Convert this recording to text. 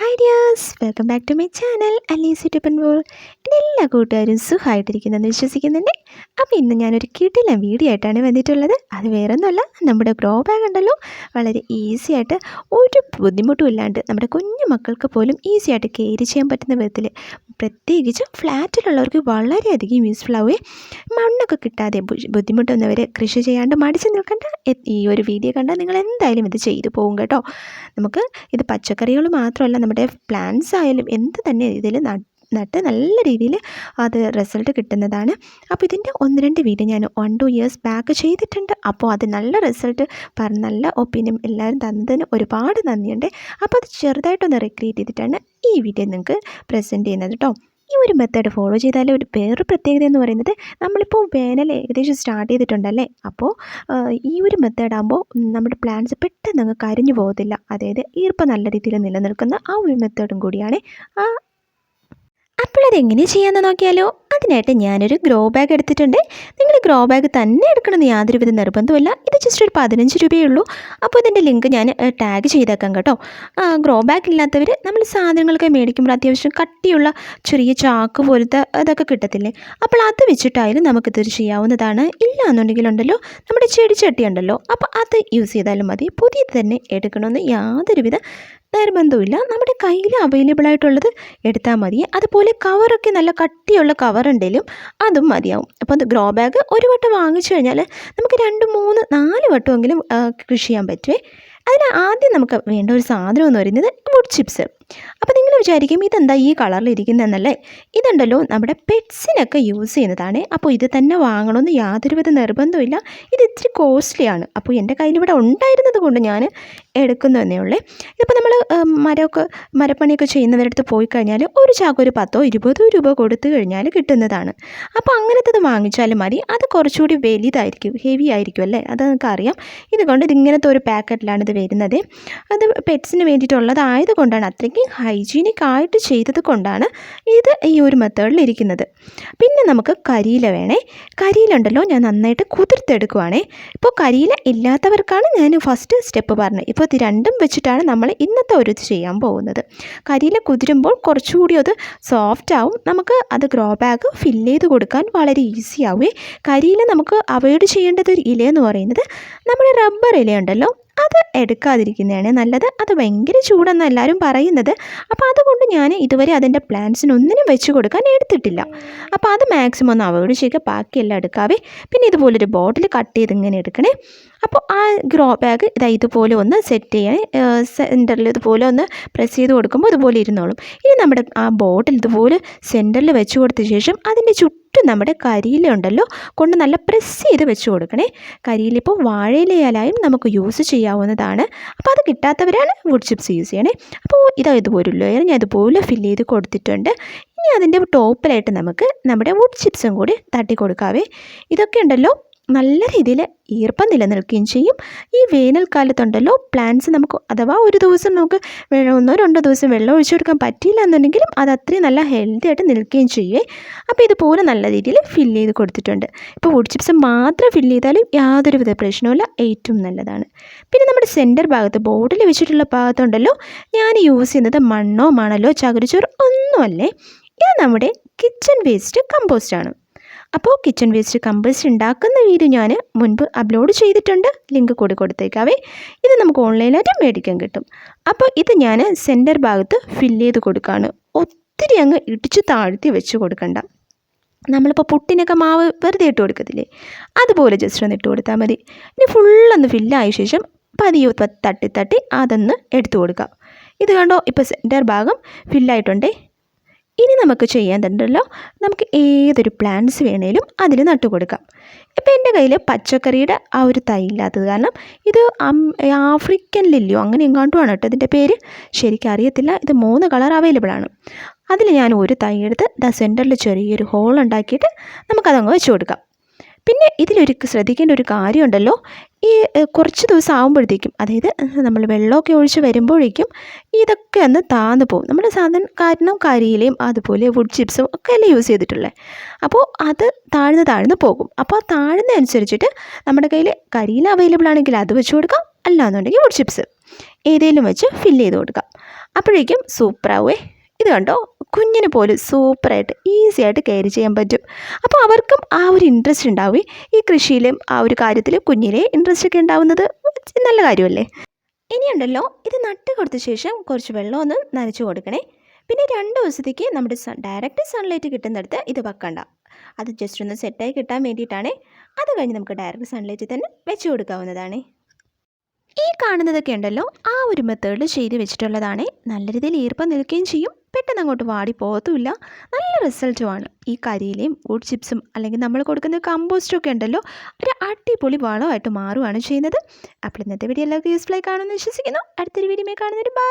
Hi dears welcome back to my channel Ali's ടിപ്പൻ ബോൾ എല്ലാ കൂട്ടുകാരും സുഖമായിട്ടിരിക്കുന്നെന്ന് വിശ്വസിക്കുന്നുണ്ട്. അപ്പോൾ ഇന്ന് ഞാനൊരു കിടിലൻ വീഡിയോ ആയിട്ടാണ് വന്നിട്ടുള്ളത്. അത് വേറെ ഒന്നുമല്ല നമ്മുടെ ഗ്രോ ബാഗ് ഉണ്ടല്ലോ വളരെ ഈസി ആയിട്ട് ഒരു ബുദ്ധിമുട്ടും ഇല്ലാണ്ട് നമ്മുടെ കുഞ്ഞു മക്കൾക്ക് പോലും ഈസി ആയിട്ട് കെയർ ചെയ്യാൻ പറ്റുന്ന വിധത്തിൽ പ്രത്യേകിച്ച് ഫ്ലാറ്റിലുള്ളവർക്ക് വളരെയധികം യൂസ്ഫുൾ ആവുകയെ മണ്ണൊക്കെ കിട്ടാതെ ബുദ്ധിമുട്ടുന്നവർ കൃഷി ചെയ്യാണ്ട് മടിച്ച് നിൽക്കേണ്ട. ഈ ഒരു വീഡിയോ കണ്ടാൽ നിങ്ങൾ എന്തായാലും ഇത് ചെയ്തു പോകും കേട്ടോ. നമുക്ക് ഇത് പച്ചക്കറികൾ മാത്രമല്ല നമ്മുടെ പ്ലാന്റ്സ് ആയാലും എന്ത് തന്നെ ഇതിൽ നട്ട് നല്ല രീതിയിൽ അത് റിസൾട്ട് കിട്ടുന്നതാണ്. അപ്പോൾ ഇതിന്റെ ഒന്ന് രണ്ട് വീഡിയോ ഞാൻ വൺ ടു ഇയേഴ്സ് ബാക്ക് ചെയ്തിട്ടുണ്ട്. അപ്പോൾ അത് നല്ല റിസൾട്ട് പറഞ്ഞ നല്ല ഒപ്പീനിയൻ എല്ലാവരും തന്നതിന് ഒരുപാട് നന്ദിയുണ്ട്. അപ്പോൾ അത് ചെറുതായിട്ടൊന്ന് റിക്രിയേറ്റ് ചെയ്തിട്ടാണ് ഈ വീഡിയോ നിങ്ങൾക്ക് പ്രസന്റ് ചെയ്യുന്നത് കേട്ടോ ഈ ഒരു മെത്തേഡ് ഫോളോ ചെയ്താൽ ഒരു വേറൊരു പ്രത്യേകത എന്ന് പറയുന്നത് നമ്മളിപ്പോൾ വേനൽ ഏകദേശം സ്റ്റാർട്ട് ചെയ്തിട്ടുണ്ടല്ലേ? അപ്പോൾ ഈ ഒരു മെത്തേഡ് ആകുമ്പോൾ നമ്മുടെ പ്ലാന്റ്സ് പെട്ടെന്ന് അങ്ങ് കരിഞ്ഞു പോകത്തില്ല. അതായത് ഈർപ്പം നല്ല രീതിയിൽ നിലനിൽക്കുന്ന ആ ഒരു മെത്തേഡും കൂടിയാണ് ആ അപ്പോൾ അതെങ്ങനെ ചെയ്യാമെന്ന് നോക്കിയാലോ? അതിനായിട്ട് ഞാനൊരു ഗ്രോ ബാഗ് എടുത്തിട്ടുണ്ട്. നിങ്ങൾ ഗ്രോ ബാഗ് തന്നെ എടുക്കണമെന്ന് യാതൊരുവിധ നിർബന്ധമില്ല ഇത് ജസ്റ്റ് ഒരു പതിനഞ്ച് രൂപയേ ഉള്ളൂ അപ്പോൾ ഇതിന്റെ ലിങ്ക് ഞാൻ ടാഗ് ചെയ്തേക്കാം കേട്ടോ. ഗ്രോ ബാഗ് ഇല്ലാത്തവർ നമ്മൾ സാധനങ്ങളൊക്കെ മേടിക്കുമ്പോൾ അത്യാവശ്യം കട്ടിയുള്ള ചെറിയ ചാക്ക് പോലത്തെ അതൊക്കെ കിട്ടത്തില്ലേ? അപ്പോൾ അത് വെച്ചിട്ടായാലും നമുക്കിതൊരു ചെയ്യാവുന്നതാണ്. ഇല്ല എന്നുണ്ടെങ്കിലുണ്ടല്ലോ നമ്മുടെ ചെടിച്ചട്ടി ഉണ്ടല്ലോ അപ്പോൾ അത് യൂസ് ചെയ്താലും മതി. പുതിയത് തന്നെ എടുക്കണമെന്ന് യാതൊരുവിധ നിർബന്ധമില്ല നമ്മുടെ കയ്യിൽ അവൈലബിൾ ആയിട്ടുള്ളത് എടുത്താൽ മതി. അതുപോലെ കവറൊക്കെ നല്ല കട്ടിയുള്ള കവർ ഉണ്ടെങ്കിലും അതും മതിയാവും. അപ്പോൾ അത് ഗ്രോ ബാഗ് ഒരു വട്ടം വാങ്ങിച്ചു കഴിഞ്ഞാൽ നമുക്ക് രണ്ട് മൂന്ന് നാല് വട്ടമെങ്കിലും കൃഷി ചെയ്യാൻ പറ്റുമേ അതിന് ആദ്യം നമുക്ക് വേണ്ട ഒരു സാധനം എന്ന് പറയുന്നത് വുഡ് ചിപ്സ് അപ്പോൾ നിങ്ങൾ വിചാരിക്കും ഇതെന്താ ഈ കളറിൽ ഇരിക്കുന്നതെന്നല്ലേ? ഇതുണ്ടല്ലോ നമ്മുടെ പെറ്റ്സിനൊക്കെ യൂസ് ചെയ്യുന്നതാണ്. അപ്പോൾ ഇത് തന്നെ വാങ്ങണമെന്ന് യാതൊരുവിധ നിർബന്ധമില്ല ഇത് ഇത്തിരി കോസ്റ്റ്ലിയാണ് അപ്പോൾ എന്റെ കയ്യിൽ ഇവിടെ ഉണ്ടായിരുന്നത് കൊണ്ട് ഞാൻ എടുക്കുന്നതന്നേ ഉള്ളേ. ഇപ്പോൾ നമ്മൾ മരമൊക്കെ മരപ്പണിയൊക്കെ ചെയ്യുന്നവരടുത്ത് പോയി കഴിഞ്ഞാൽ ഒരു ചാക്ക് ഒരു പത്തോ ഇരുപതോ രൂപ കൊടുത്തു കഴിഞ്ഞാൽ കിട്ടുന്നതാണ്. അപ്പോൾ അങ്ങനത്തത് വാങ്ങിച്ചാലും മതി. അത് കുറച്ചുകൂടി വലുതായിരിക്കും ഹെവി ആയിരിക്കും അല്ലേ? അത് നിങ്ങൾക്ക് അറിയാം. ഇതുകൊണ്ട് ഇങ്ങനത്തെ ഒരു പാക്കറ്റിലാണ് ഇത് വരുന്നത്. അത് പെറ്റ്സിന് വേണ്ടിയിട്ടുള്ളതായത് കൊണ്ടാണ്. അത്രയ്ക്ക് ഹൈജീനിക് ആയിട്ട് ചെയ്തത് കൊണ്ടാണ് ഇത് ഈ ഒരു മെത്തേഡിൽ ഇരിക്കുന്നത്. പിന്നെ നമുക്ക് കരിയില വേണേ. കരിയില ഉണ്ടല്ലോ ഞാൻ നന്നായിട്ട് കുതിർത്തെടുക്കുവാണേ. ഇപ്പോൾ കരിയില ഇല്ലാത്തവർക്കാണ് ഞാൻ ഫസ്റ്റ് സ്റ്റെപ്പ് പറഞ്ഞത്. ഇപ്പോൾ ഇത് രണ്ടും വെച്ചിട്ടാണ് നമ്മൾ ഇന്നത്തെ ഒരു ഇത് ചെയ്യാൻ പോകുന്നത്. കരിയില കുതിരുമ്പോൾ കുറച്ചുകൂടി അത് സോഫ്റ്റ് ആവും. നമുക്ക് അത് ഗ്രോ ബാഗ് ഫില്ല് ചെയ്ത് കൊടുക്കാൻ വളരെ ഈസി ആവുകയും കരിയില നമുക്ക് അവോയ്ഡ് ചെയ്യേണ്ടത് ഒരു ഇല എന്ന് പറയുന്നത് നമ്മുടെ റബ്ബർ ഇലയുണ്ടല്ലോ. അത് എടുക്കാതിരിക്കുന്നതാണ് നല്ലത്. അത് ഭയങ്കര ചൂടെന്ന് എല്ലാവരും പറയുന്നത്. അപ്പോൾ അതുകൊണ്ട് ഞാൻ ഇതുവരെ അതിന്റെ പ്ലാന്റ്സിന് ഒന്നിനും വെച്ച് കൊടുക്കാൻ എടുത്തിട്ടില്ല. അപ്പോൾ അത് മാക്സിമം ഒന്ന് അവോയ്ഡ് ചെയ്യുക ബാക്കിയെല്ലാം എടുക്കാവേ. പിന്നെ ഇതുപോലൊരു ബോട്ടിൽ കട്ട് ചെയ്ത് ഇങ്ങനെ എടുക്കണേ. അപ്പോൾ ആ ഗ്രോ ബാഗ് ഇതാ ഇതുപോലെ ഒന്ന് സെറ്റ് ചെയ്യാൻ സെന്ററിൽ ഇതുപോലെ ഒന്ന് പ്രസ് ചെയ്ത് കൊടുക്കുമ്പോൾ ഇതുപോലെ ഇരുന്നോളും. ഇനി നമ്മുടെ ആ ബോട്ടിൽ ഇതുപോലെ സെന്ററിൽ വെച്ച് കൊടുത്ത ശേഷം അതിന്റെ ചുറ്റും നമ്മുടെ കരിയില ഉണ്ടല്ലോ കൊണ്ട് നല്ല പ്രസ് ചെയ്ത് വെച്ച് കൊടുക്കണേ. കരിയിലിപ്പോൾ വാഴയിലയാലായും നമുക്ക് യൂസ് ചെയ്യാവുന്നതാണ്. അപ്പോൾ അത് കിട്ടാത്തവരാണ് വുഡ് ചിപ്സ് യൂസ് ചെയ്യണേ. അപ്പോൾ ഇതാ ഇതുപോലെ ലെയർ ഞാൻ ഇതുപോലെ ഫില്ല് ചെയ്ത് കൊടുത്തിട്ടുണ്ട്. ഇനി അതിന്റെ ടോപ്പിലായിട്ട് നമുക്ക് നമ്മുടെ വുഡ് ചിപ്സും കൂടി തട്ടി കൊടുക്കാവേ. ഇതൊക്കെ ഉണ്ടല്ലോ നല്ല രീതിയിൽ ഈർപ്പം നിലനിൽക്കുകയും ചെയ്യും. ഈ വേനൽക്കാലത്തുണ്ടല്ലോ പ്ലാന്റ്സ് നമുക്ക് അഥവാ ഒരു ദിവസം നമുക്ക് ഒന്നോ രണ്ടോ ദിവസം വെള്ളം ഒഴിച്ചു കൊടുക്കാൻ പറ്റിയില്ല എന്നുണ്ടെങ്കിലും അത് അത്രയും നല്ല ഹെൽത്തി ആയിട്ട് നിൽക്കുകയും ചെയ്യേ അപ്പോൾ ഇതുപോലെ നല്ല രീതിയിൽ ഫില്ല് ചെയ്ത് കൊടുത്തിട്ടുണ്ട്. ഇപ്പോൾ വുഡ് ചിപ്സ് മാത്രം ഫില്ല് ചെയ്താലും യാതൊരുവിധ പ്രശ്നവുമില്ല ഏറ്റവും നല്ലതാണ്. പിന്നെ നമ്മുടെ സെന്റർ ഭാഗത്ത് ബോർഡിൽ വെച്ചിട്ടുള്ള ഭാഗത്തുണ്ടല്ലോ ഞാൻ യൂസ് ചെയ്യുന്നത് മണ്ണോ മണലോ ചകിരിച്ചോറ് ഒന്നുമല്ലേ? ഇത് നമ്മുടെ കിച്ചൺ വേസ്റ്റ് കമ്പോസ്റ്റാണ് അപ്പോൾ കിച്ചൺ വേസ്റ്റ് കമ്പോസ്റ്റ് ഉണ്ടാക്കുന്ന വീഡിയോ ഞാൻ മുൻപ് അപ്ലോഡ് ചെയ്തിട്ടുണ്ട്. ലിങ്ക് കൂടി കൊടുത്തേക്കാവേ. ഇത് നമുക്ക് ഓൺലൈനായിട്ട് മേടിക്കാൻ കിട്ടും. അപ്പോൾ ഇത് ഞാൻ സെന്റർ ഭാഗത്ത് ഫില്ല് ചെയ്ത് കൊടുക്കുകയാണ് ഒത്തിരി അങ്ങ് ഇടിച്ച് താഴ്ത്തി വെച്ച് കൊടുക്കണ്ട. നമ്മളിപ്പോൾ പുട്ടിനൊക്കെ മാവ് വെറുതെ ഇട്ട് കൊടുക്കത്തില്ലേ? അതുപോലെ ജസ്റ്റ് ഒന്ന് ഇട്ട് കൊടുത്താൽ മതി. ഇനി ഫുള്ളൊന്ന് ഫില്ലായ ശേഷം പതിയെ തട്ടി തട്ടി അതൊന്ന് എടുത്തു കൊടുക്കാം. ഇത് കണ്ടോ? ഇപ്പോൾ സെന്റർ ഭാഗം ഫില്ലായിട്ടുണ്ടേ ഇനി നമുക്ക് ചെയ്യാന്നുണ്ടല്ലോ നമുക്ക് ഏതൊരു പ്ലാന്റ്സ് വേണേലും അതിൽ കൊടുക്കാം. ഇപ്പം എന്റെ കയ്യിൽ പച്ചക്കറിയുടെ ആ ഒരു തൈ ഇല്ലാത്തത് കാരണം ഇത് ആഫ്രിക്കൻ ലില്ലിയോ അങ്ങനെ എങ്ങാണ്ടുമാണ് കേട്ടോ ഇതിന്റെ പേര്? ശരിക്കും അറിയത്തില്ല. ഇത് മൂന്ന് കളർ അവൈലബിൾ ആണ്. അതിൽ ഞാൻ ഒരു തൈ എടുത്ത് ദ സെന്ററിൽ ചെറിയൊരു ഹോൾ ഉണ്ടാക്കിയിട്ട് നമുക്കതങ്ങ് വെച്ച് കൊടുക്കാം. പിന്നെ ഇതിലൊരു ശ്രദ്ധിക്കേണ്ട ഒരു കാര്യമുണ്ടല്ലോ. ഈ കുറച്ച് ദിവസം ആകുമ്പോഴത്തേക്കും അതായത് നമ്മൾ വെള്ളമൊക്കെ ഒഴിച്ച് വരുമ്പോഴേക്കും ഇതൊക്കെ ഒന്ന് താന്ന് പോകും നമ്മൾ സാധനം കാരണം കരിയിലയും അതുപോലെ വുഡ് ചിപ്സും ഒക്കെ അല്ലേ യൂസ് ചെയ്തിട്ടുള്ളത് അപ്പോൾ അത് താഴ്ന്ന് താഴ്ന്ന് പോകും. അപ്പോൾ ആ താഴ്ന്ന അനുസരിച്ചിട്ട് നമ്മുടെ കയ്യിൽ കരിയില അവൈലബിൾ ആണെങ്കിൽ അത് വെച്ച് കൊടുക്കാം. അല്ലാന്നുണ്ടെങ്കിൽ വുഡ് ചിപ്സ് ഏതെങ്കിലും വെച്ച് ഫില്ല് ചെയ്ത് കൊടുക്കാം. അപ്പോഴേക്കും സൂപ്പറാവേ ഇത് കണ്ടോ? കുഞ്ഞിന് പോലും സൂപ്പറായിട്ട് ഈസി ആയിട്ട് കെയർ ചെയ്യാൻ പറ്റും. അപ്പോൾ അവർക്കും ആ ഒരു ഇൻട്രസ്റ്റ് ഉണ്ടാവും. ഈ കൃഷിയിലും ആ ഒരു കാര്യത്തിലും കുഞ്ഞിലെ ഇൻട്രസ്റ്റ് ഒക്കെ ഉണ്ടാവുന്നത് നല്ല കാര്യമല്ലേ? ഇനിയുണ്ടല്ലോ ഇത് നട്ട് കൊടുത്ത ശേഷം കുറച്ച് വെള്ളം ഒന്ന് നനച്ചു കൊടുക്കണേ. പിന്നെ രണ്ട് ദിവസത്തേക്ക് നമ്മുടെ സൺ ഡയറക്റ്റ് സൺലൈറ്റ് കിട്ടുന്നിടത്ത് ഇത് വെക്കണ്ട. അത് ജസ്റ്റ് ഒന്ന് സെറ്റായി കിട്ടാൻ വേണ്ടിയിട്ടാണ്. അത് കഴിഞ്ഞ് നമുക്ക് ഡയറക്റ്റ് സൺലൈറ്റിൽ തന്നെ വെച്ച് കൊടുക്കാവുന്നതാണ്. ഈ കാണുന്നതൊക്കെ ഉണ്ടല്ലോ ആ ഒരു മെത്തേഡിൽ ചെയ്ത് വെച്ചിട്ടുള്ളതാണ്. നല്ല രീതിയിൽ ഈർപ്പം നിൽക്കുകയും ചെയ്യും. പെട്ടെന്ന് അങ്ങോട്ട് വാടി പോകത്തുമില്ല. നല്ല റിസൾട്ടുമാണ് ഈ കരിയിലയും വുഡ് ചിപ്സും അല്ലെങ്കിൽ നമ്മൾ കൊടുക്കുന്ന കമ്പോസ്റ്റും ഒക്കെ ഉണ്ടല്ലോ ഒരു അടിപൊളി വളമായിട്ട് മാറുകയാണ് ചെയ്യുന്നത്. അപ്പോൾ ഇന്നത്തെ വീഡിയോ എല്ലാവർക്കും യൂസ്ഫുൾ ആയി കാണുമെന്ന് വിശ്വസിക്കുന്നു. അടുത്തൊരു വീഡിയോ കാണുന്നൊരു ബൈ